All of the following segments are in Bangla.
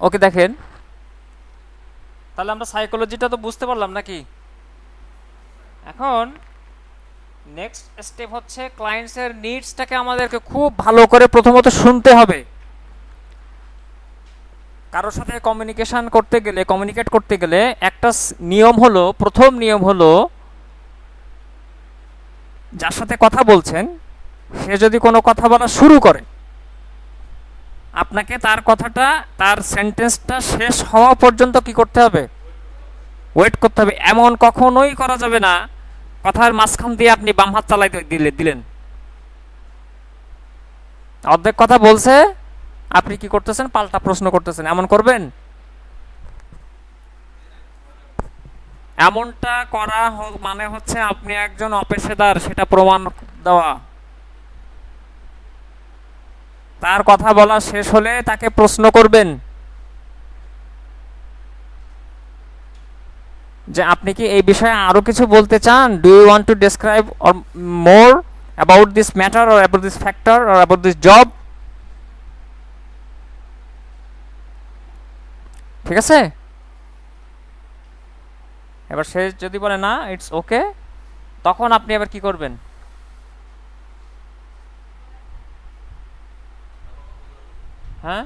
ওকে, দেখেন। তাহলে আমরা সাইকোলজিটা তো বুঝতে পারলাম নাকি? এখন নেক্সট স্টেপ হচ্ছে ক্লায়েন্টসের নিডসটাকে আমাদেরকে খুব ভালো করে প্রথমত শুনতে হবে। কারোর সাথে কমিউনিকেশন করতে গেলে কমিউনিকেট করতে গেলে একটা নিয়ম হলো, প্রথম নিয়ম হলো, যার সাথে কথা বলছেন, সে যদি কোনো কথা বলা শুরু করে আপনাকে তার কথাটা, তার সেন্টেন্সটা শেষ হওয়া পর্যন্ত কি করতে হবে? ওয়েট করতে হবে। এমন কখনোই করা যাবে না। কথার মাঝখান দিয়ে আপনি বাম হাত চালাই দিলে, দিলেন। অর্ধেক কথা বলছে। আপনি কি করতেছেন? পাল্টা প্রশ্ন করতেছেন। এমন করবেন? এমনটা করা মানে হচ্ছে আপনি একজন অপেশাদার, সেটা প্রমাণ দেওয়া। তার কথা বলা শেষ হলে তাকে প্রশ্ন করবেন যে আপনি কি এই বিষয়ে আরও কিছু বলতে চান? Do you want to describe or more about this matter or about this factor or about this job ঠিক আছে? এবার সে যদি বলে না ইটস ওকে তখন আপনি আবার কি করবেন হ্যাঁ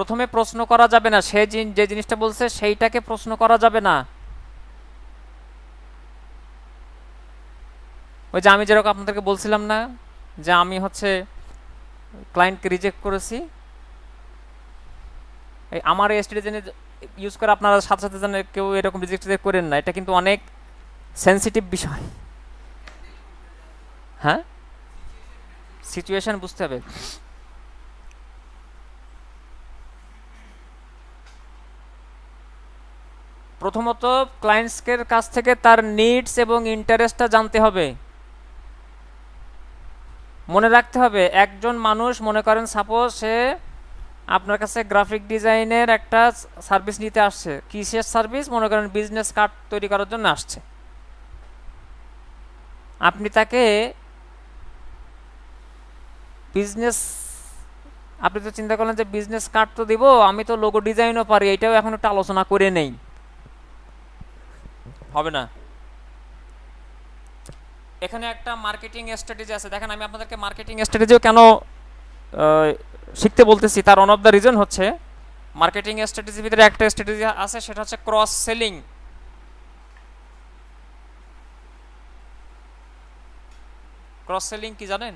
প্রথমে প্রশ্ন করা যাবে না। সে যে জিনিসটা বলছে, সেইটাকে প্রশ্ন করা যাবে না। ওই যে আমি যেরকম আপনাদেরকে বলছিলাম না, যে আমি হচ্ছে ক্লায়েন্টকে রিজেক্ট করেছি। এই আমার এই স্ট্র্যাটেজি ইউজ করে আপনারা সাথে সাথে যেন কেউ এরকম রিজেক্ট করেন না। এটা কিন্তু অনেক সেন্সিটিভ বিষয়। হ্যাঁ? সিচুয়েশন বুঝতে হবে। প্রথমত ক্লায়েন্টসের কাছ থেকে তার নিডস এবং ইন্টারেস্টটা জানতে হবে। মনে রাখতে হবে, একজন মানুষ, মনে করেন সাপোজ সে আপনার কাছে গ্রাফিক ডিজাইনের একটা সার্ভিস নিতে আসছে। কিসের সার্ভিস মনে করেন বিজনেস কার্ড তৈরি করার জন্য আসছে। আপনি তাকে বিজনেস আপনি তো চিন্তা করলেন যে বিজনেস কার্ড তো দিব, আমি তো লোগো ডিজাইনও পারি, এটাও এখন একটা আলোচনা করে নেই। হবে না। এখানে একটা মার্কেটিং স্ট্র্যাটেজি আছে। দেখেন, আমি আপনাদেরকে মার্কেটিং স্ট্র্যাটেজিও কেন শিখতে বলতেছি, তার ওয়ান অফ দ্য রিজন হচ্ছে মার্কেটিং স্ট্র্যাটেজির ভিতরে একটা স্ট্র্যাটেজি আছে, সেটা হচ্ছে ক্রস সেলিং ক্রস সেলিং কি জানেন?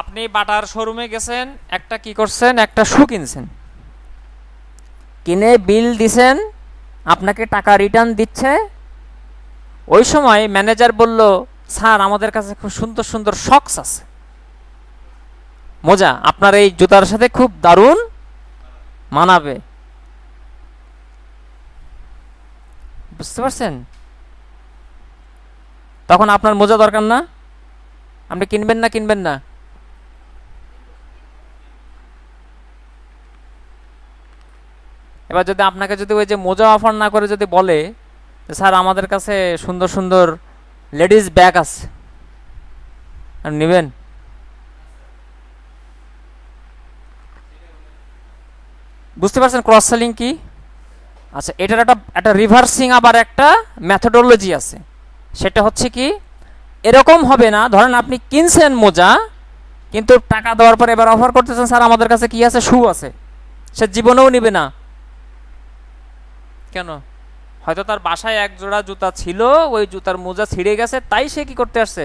আপনি বাটার শোরুমে গেছেন, একটা কি করছেন? একটা শু কিনছেন। কিনে বিল দিছেন, আপনাকে টাকা রিটার্ন দিচ্ছে। ওই সময় ম্যানেজার বলল, স্যার, আমাদের কাছে খুব সুন্দর সুন্দর শক্স আছে। মজা, আপনার এই জুতার সাথে খুব দারুণ মানাবে। বুঝতে পারছেন? তখন আপনার মোজা দরকার না? আপনি কিনবেন না কিনবেন না। এবার যদি আপনাকে যদি ওই যে মোজা অফার না করে যদি বলে যে, স্যার, আমাদের কাছে সুন্দর সুন্দর লেডিস ব্যাগ আছে। নেবেন? বুঝতে পারছেন ক্রস সেলিং কি? আচ্ছা এটার একটা একটা রিভার্সিং আবার একটা ম্যাথোডোলজি আছে। সেটা হচ্ছে কি, এরকম হবে না, ধরেন আপনি কিনছেন মোজা, কিন্তু টাকা দেওয়ার পর এবার অফার করতেছেন, স্যার, আমাদের কাছে কি আছে? শু আছে। সে জীবনেও নিবে না। কেন? হয়তো তার বাসায় এক জোড়া জুতা ছিল, ওই জুতার মোজা ছিঁড়ে গেছে, তাই সে কি করতে আসছে?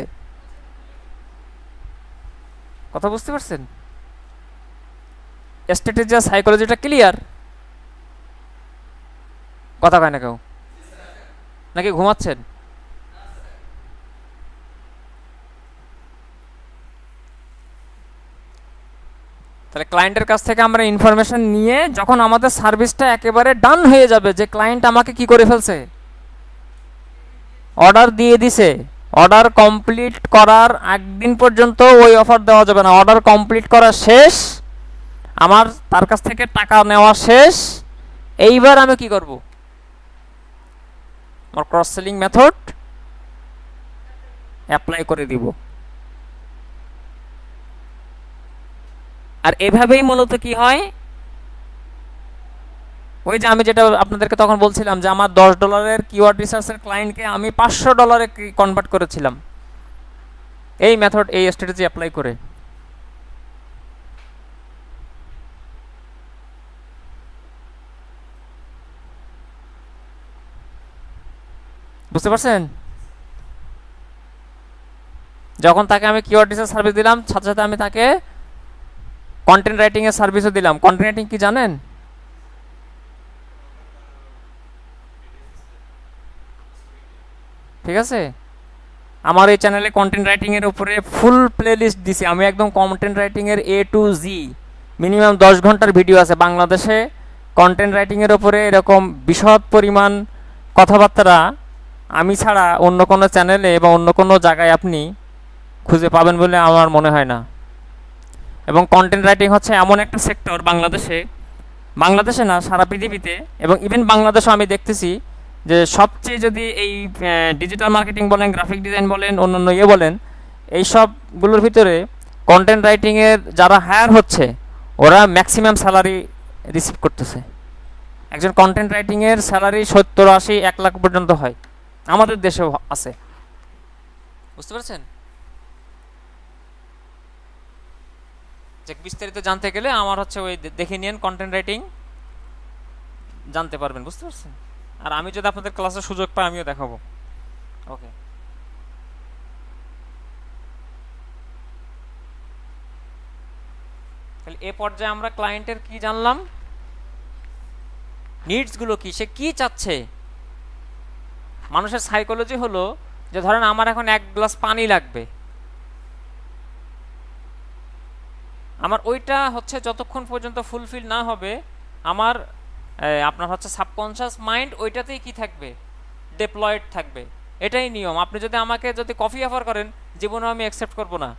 কথা বুঝতে পারছেন? স্ট্র্যাটেজি সাইকোলজিটা ক্লিয়ার কথা কয় না কেউ? নাকি ঘুমাচ্ছেন? তাহলে ক্লায়েন্টের কাছ থেকে আমরা ইনফরমেশন নিয়ে যখন আমাদের সার্ভিসটা একেবারে ডান হয়ে যাবে, যে ক্লায়েন্ট আমাকে কি করে ফেলছে? অর্ডার দিয়ে দিছে। অর্ডার কমপ্লিট করার একদিন পর্যন্ত ওই অফার দেওয়া যাবে না। অর্ডার কমপ্লিট করা শেষ। আমার, তার কাছ থেকে টাকা নেওয়া শেষ। এইবার আমি কি করব? আমার ক্রস সেলিং মেথড অ্যাপ্লাই করে দিব। আর এভাবেই মূলত কি হয়? ওই যে আমি যেটা আপনাদেরকে তখন বলছিলাম যে আমার দশ ডলারের কিওয়ার্ড রিসার্চের ক্লায়েন্টকে আমি পাঁচশো ডলারে কনভার্ট করেছিলাম। এই মেথড এই স্ট্র্যাটেজি অ্যাপ্লাই করে। বুঝতে পারছেন? যখন তাকে আমি কিওয়ার্ড রিসার্চ সার্ভিস দিলাম, সাথে সাথে আমি তাকে কন্টেন্ট রাইটিং এর সার্ভিসও দিলাম। কন্টেন্ট রাইটিং কি জানেন? ঠিক আছে? আমার এই চ্যানেলে কন্টেন্ট রাইটিং এর উপরে ফুল প্লেলিস্ট দিছি। আমি একদম কন্টেন্ট রাইটিং এর এ টু জি মিনিমাম দশ ঘণ্টার ভিডিও আছে। বাংলাদেশে কন্টেন্ট রাইটিং এর উপরে এরকম বিশদ পরিমাণ কথাবার্তা আমি ছাড়া অন্য কোনো চ্যানেলে বা অন্য কোনো জায়গায় আপনি খুঁজে পাবেন বলে আমার মনে হয় না। এবং কন্টেন্ট রাইটিং হচ্ছে এমন একটা সেক্টর বাংলাদেশে। বাংলাদেশে না, সারা পৃথিবীতে। এবং ইভেন বাংলাদেশেও আমি দেখতেছি যে সবচেয়ে যদি এই ডিজিটাল মার্কেটিং বলেন গ্রাফিক ডিজাইন বলেন, অন্যান্য ইয়ে বলেন, এই সবগুলোর ভিতরে কন্টেন্ট রাইটিংয়ের যারা হায়ার হচ্ছে, ওরা ম্যাক্সিমাম স্যালারি রিসিভ করতেছে। একজন কন্টেন্ট রাইটিংয়ের স্যালারি সত্তর আশি, এক লাখ পর্যন্ত হয়। আমাদের দেশেও আছে। বুঝতে পারছেন? যে বিস্তারিত জানতে গেলে আমার হচ্ছে ওই দেখে নিন কন্টেন্ট রাইটিং জানতে পারবেন, বুঝতে পারছেন? আর আমি যদি আপনাদের ক্লাসের সুযোগ পাই, আমিও দেখাবো। ওকে তাহলে এ পর্যায়ে আমরা ক্লায়েন্টের কি জানলাম? নিডসগুলো কি? সে কি চাচ্ছে? মানুষের সাইকোলজি হলো যে ধরেন আমার এখন এক গ্লাস পানি লাগবে। আমার ওইটা হচ্ছে যতক্ষণ পর্যন্ত ফুলফিল না হবে, আমার আপনার হচ্ছে সাবকনশিয়াস মাইন্ড ওইটাতেই কি থাকবে? ডেপ্লয়েড থাকবে। এটাই নিয়ম। আপনি যদি আমাকে যদি কফি অফার করেন জীবনে আমি অ্যাকসেপ্ট করব না।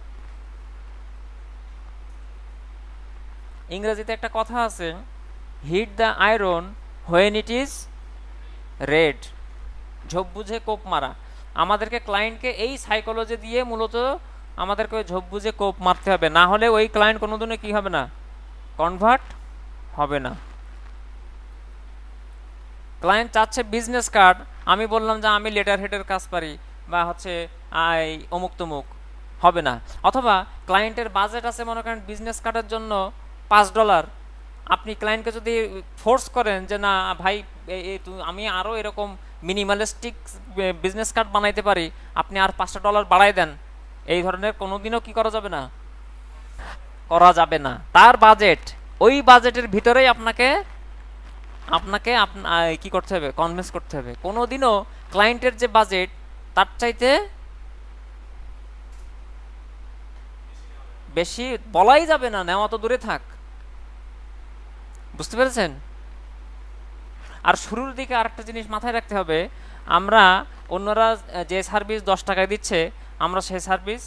ইংরেজিতে একটা কথা আছে hit the iron when it is red ঝোপ বুঝে কোপ মারা। আমাদেরকে ক্লায়েন্টকে এই সাইকোলজি দিয়ে মূলত আমাদেরকে ওই ঝোপ বুঝে কোপ মারতে হবে। না হলে ওই ক্লায়েন্ট কোনোদিনও কি হবে না? কনভার্ট হবে না। ক্লায়েন্ট চাচ্ছে বিজনেস কার্ড আমি বললাম যে আমি লেটার হেডের কাজ পারি বা হচ্ছে আই, অমুক তমুক। হবে না। অথবা ক্লায়েন্টের বাজেট আছে মনে করেন বিজনেস কার্ডের জন্য পাঁচ ডলার আপনি ক্লায়েন্টকে যদি ফোর্স করেন যে না, ভাই আমি আরও এরকম মিনিমালিস্টিক বিজনেস কার্ড বানাইতে পারি। আপনি আর পাঁচটা ডলার বাড়াই দেন। এই ধরনের কোনোদিনও কি করা যাবে না? করা যাবে না। তার বাজেট ওই বাজেটের ভিতরেই আপনাকে আপনাকে আপনা কি করতে হবে? কনভিন্স করতে হবে। কোনোদিনও ক্লায়েন্টের যে বাজেট তার চাইতে বেশি বলাই যাবে না। নেওয়া তো দূরে থাক। বুঝতে পেরেছেন? আর শুরুর দিকে আরেকটা জিনিস মাথায় রাখতে হবে। আমরা অন্যরা যে সার্ভিস দশ টাকায় দিচ্ছে আমরা সেই সার্ভিস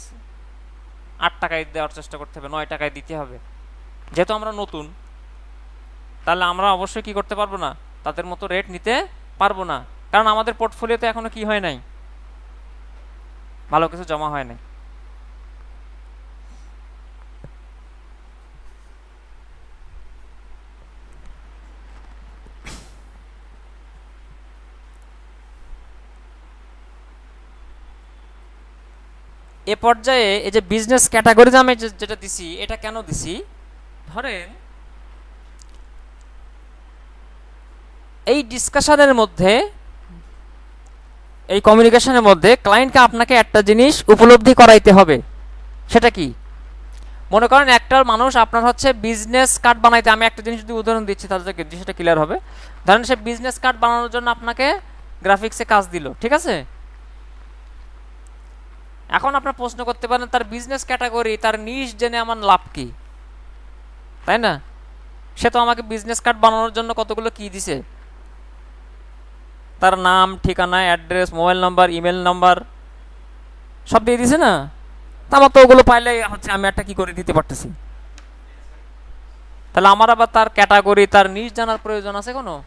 আট টাকায় দেওয়ার চেষ্টা করতে হবে, নয় টাকায় দিতে হবে। যেহেতু আমরা নতুন, তাহলে আমরা অবশ্যই কি করতে পারব না? তাদের মতো রেট নিতে পারব না। কারণ আমাদের পোর্টফোলিওতে এখনও কি হয় নাই? ভালো কিছু জমা হয় নাই। এ পর্যায়ে এই যে বিজনেস ক্যাটাগরিজ আমি যেটা দিছি, এটা কেন দিছি? ধরেন, এই ডিসকাশনের মধ্যে, এই কমিউনিকেশনের মধ্যে ক্লায়েন্টকে আপনাকে একটা জিনিস উপলব্ধি করাইতে হবে। সেটা কি? মনে করেন একটা মানুষ আপনার হচ্ছে বিজনেস কার্ড বানাইতে, আমি একটা জিনিস যদি উদাহরণ দিচ্ছি, তাহলে কি, সেটা ক্লিয়ার হবে? ধরেন সে বিজনেস কার্ড বানানোর জন্য আপনাকে গ্রাফিক্সে কাজ দিল, ঠিক আছে? এখন আপনার প্রশ্ন করতে পারেন, তার বিজনেস ক্যাটাগরি তার নিশ জেনে আমার লাভ কি? তাই না? সে তো আমাকে বিজনেস কার্ড বানানোর জন্য কতগুলো কি দিছে। তার নাম, ঠিকানা address mobile number email number সব দিয়ে দিছে না? তা আমার তো ওগুলো পাইলে হচ্ছে আমি একটা কি করে দিতে পারতেছি? তাহলে আমার আবার তার ক্যাটাগরি তার নিজ জানার প্রয়োজন আছে কোনো?